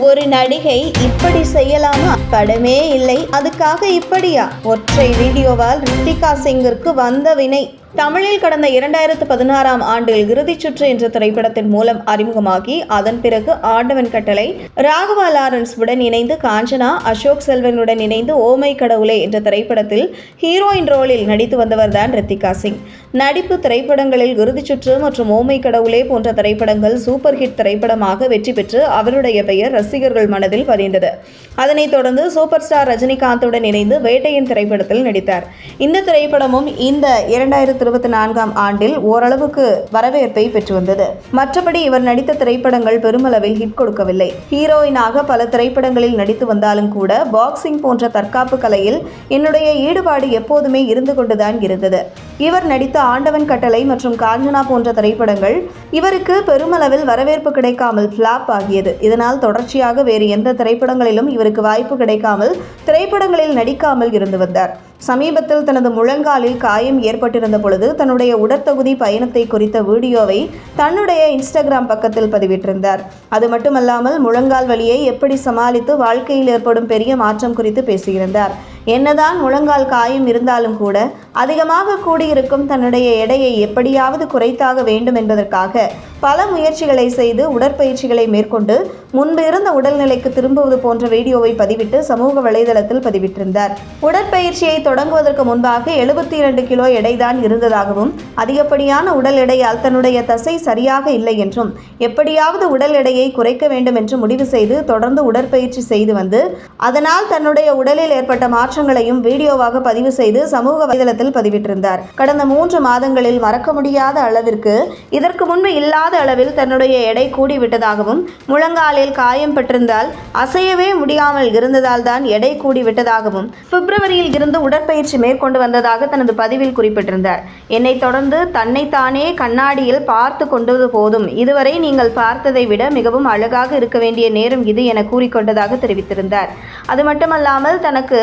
ஒரு நடிகை இப்படி செய்யலாமா? படமே இல்லை. அதுக்காக இப்படியா? ஒற்றை வீடியோவால் ரித்திகா சிங்கிற்கு வந்த வினை தமிழில் கடந்த இரண்டாயிரத்து பதினாறாம் ஆண்டில் இறுதிச் சுற்று என்ற திரைப்படத்தின் மூலம் அறிமுகமாகி அதன் பிறகு ஆண்டவன் கட்டளை ராகவா லாரன்ஸுடன் இணைந்து காஞ்சனா அசோக் செல்வனுடன் இணைந்து ஓமை கடவுளே என்ற திரைப்படத்தில் ஹீரோயின் ரோலில் நடித்து வந்தவர்தான் ரித்திகா சிங். நடிப்பு திரைப்படங்களில் இறுதிச் சுற்று மற்றும் ஓமை கடவுளே போன்ற திரைப்படங்கள் சூப்பர் ஹிட் திரைப்படமாக வெற்றி பெற்று அவருடைய பெயர் ரசிகர்கள் மனதில் பதிந்தது. அதனைத் தொடர்ந்து சூப்பர் ஸ்டார் ரஜினிகாந்துடன் இணைந்து வேட்டையின் திரைப்படத்தில் நடித்தார். இந்த திரைப்படமும் இந்த இரண்டாயிரத்து இருபத்தி நான்காம் ஆண்டில் ஓரளவுக்கு வரவேற்பை பெற்று வந்தது. மற்றபடி இவர் நடித்த திரைப்படங்கள் பெருமளவில் ஹிட் கொடுக்கவில்லை. ஹீரோயினாக பல திரைப்படங்களில் நடித்து வந்தாலும் கூட பாக்ஸிங் போன்ற தற்காப்பு கலையில் என்னுடைய ஈடுபாடு எப்போதுமே இருந்து கொண்டுதான் இருந்தது. இவர் நடித்த ஆண்டவன் கட்டளை மற்றும் காஞ்சனா போன்ற திரைப்படங்கள் இவருக்கு பெருமளவில் வரவேற்பு கிடைக்காமல் ஃப்ளாப் ஆகியது. இதனால் தொடர்ச்சியாக வேறு எந்த திரைப்படங்களிலும் இவருக்கு வாய்ப்பு கிடைக்காமல் திரைப்படங்களில் நடிக்காமல் இருந்து வந்தார். சமீபத்தில் தனது முழங்காலில் காயம் ஏற்பட்டிருந்த பொழுது தன்னுடைய உடற்தகுதி பயணத்தை குறித்த வீடியோவை தன்னுடைய இன்ஸ்டாகிராம் பக்கத்தில் பதிவிட்டிருந்தார். அது மட்டுமல்லாமல் முழங்கால் வழியை எப்படி சமாளித்து வாழ்க்கையில் ஏற்படும் பெரிய மாற்றம் குறித்து பேசியிருந்தார். என்னதான் முழங்கால் காயம் இருந்தாலும் கூட அதிகமாக கூடியிருக்கும் தன்னுடைய எடையை எப்படியாவது குறைத்தாக வேண்டும் என்பதற்காக பல முயற்சிகளை செய்து உடற்பயிற்சிகளை மேற்கொண்டு முன்பு இருந்த உடல்நிலைக்கு திரும்புவது போன்ற வீடியோவை பதிவிட்டு சமூக வலைதளத்தில் பதிவிட்டிருந்தார். உடற்பயிற்சியை தொடங்குவதற்கு முன்பாக எழுபத்தி இரண்டு கிலோ எடைதான் இருந்ததாகவும் அதிகப்படியான உடல் எடையால் தன்னுடைய தசை சரியாக இல்லை என்றும் எப்படியாவது உடல் எடையை குறைக்க வேண்டும் என்று முடிவு செய்து தொடர்ந்து உடற்பயிற்சி செய்து வந்து அதனால் தன்னுடைய உடலில் ஏற்பட்ட மாற்றங்களையும் வீடியோவாக பதிவு செய்து சமூக வலைதளத்தில் பதிவிட்டிருந்தார். கடந்த மூன்று மாதங்களில் மறக்க முடியாத அளவிற்கு இதற்கு முன்பு இல்லாத அளவில் தன்னுடைய எடை கூடிவிட்டதாகவும் முழங்காலில் காயம் பெற்றிருந்தால் அசையவே முடியாமல் இருந்ததால் தான் எடை கூடிவிட்டதாகவும் பிப்ரவரியில் இருந்து உடற்பயிற்சி மேற்கொண்டு வந்ததாக தனது பதிவில் குறிப்பிட்டிருந்தார். என்னை தொடர்ந்து தன்னைத்தானே கண்ணாடியில் பார்த்து கொண்டது போதும். இதுவரை நீங்கள் பார்த்ததை விட மிகவும் அழகாக இருக்க வேண்டிய நேரம் இது என கூறிக்கொண்டதாக தெரிவித்திருந்தார். அது மட்டுமல்லாமல் தனக்கு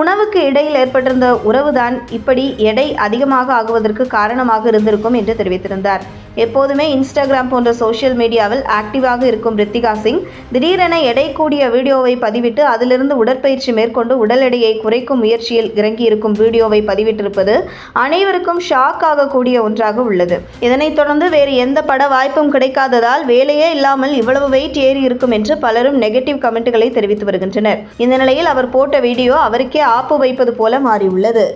உணவுக்கு இடையில் ஏற்பட்டிருந்த உறவுதான் இப்படி எடை அதிகமாக ஆகுவதற்கு காரணமாக இருந்திருக்கும் என்று தெரிவித்திருந்தார். எப்போதுமே இன்ஸ்டாகிராம் போன்ற சோஷியல் மீடியாவில் ஆக்டிவாக இருக்கும் ரித்திகா சிங். திடீரென எடை கூடிய வீடியோவை பதிவிட்டு அதிலிருந்து உடற்பயிற்சி மேற்கொண்டு உடல் எடையை குறைக்கும் முயற்சியில் இறங்கியிருக்கும் வீடியோவை பதிவிட்டிருப்பது அனைவருக்கும் ஷாக் ஆகக்கூடிய ஒன்றாக உள்ளது. இதனைத் தொடர்ந்து வேறு எந்த பட வாய்ப்பும் கிடைக்காததால் வேலையே இல்லாமல் இவ்வளவு வெயிட் ஏறி இருக்கும் என்று பலரும் நெகட்டிவ் கமெண்ட்டுகளை தெரிவித்து வருகின்றனர். இந்த நிலையில் அவர் போட்ட வீடியோ அவருக்கே ஆப்பு வைப்பது போல மாறியுள்ளது.